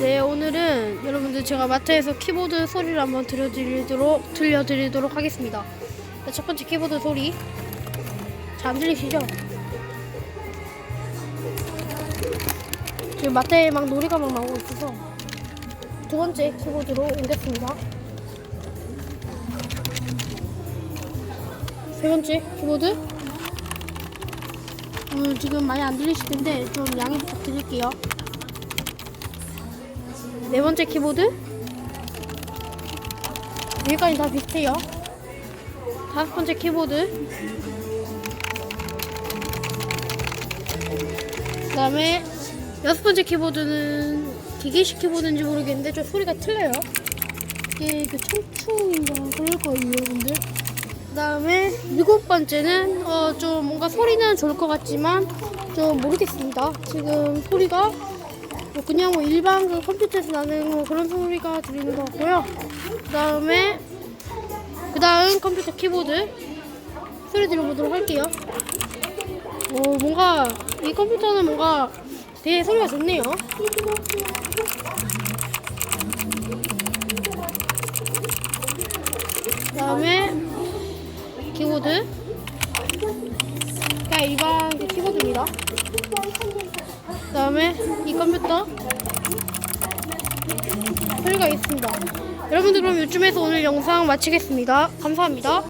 네, 오늘은 여러분들 제가 마트에서 키보드 소리를 한번 들려드리도록, 들려드리도록 하겠습니다. 자, 첫 번째 키보드 소리. 잘 안 들리시죠? 지금 마트에 막 놀이가 막 나오고 있어서 두 번째 키보드로 옮겼습니다. 세 번째 키보드. 음, 지금 많이 안 들리실 텐데 좀 양해 부탁드릴게요. 네 번째 키보드? 여기까지 다 비슷해요. 다섯 번째 키보드. 그 다음에 여섯 번째 키보드는 기계식 키보드인지 모르겠는데 좀 소리가 틀려요. 이게 그 청충인가 그럴 거예요 여러분들. 그 다음에 일곱 번째는 어, 좀 뭔가 소리는 좋을 것 같지만 좀 모르겠습니다. 지금 소리가 뭐 그냥 뭐 일반 그 컴퓨터에서 나는 뭐 그런 소리가 들리는 것 같고요. 그 다음에 그 다음 컴퓨터 키보드 소리 들어보도록 할게요. 오 뭔가 이 컴퓨터는 뭔가 되게 소리가 좋네요. 그 다음에 키보드 그냥 일반 그 키보드입니다. 그 다음에 이 컴퓨터 소리가 있습니다. 여러분들 그럼 요쯤에서 오늘 영상 마치겠습니다. 감사합니다.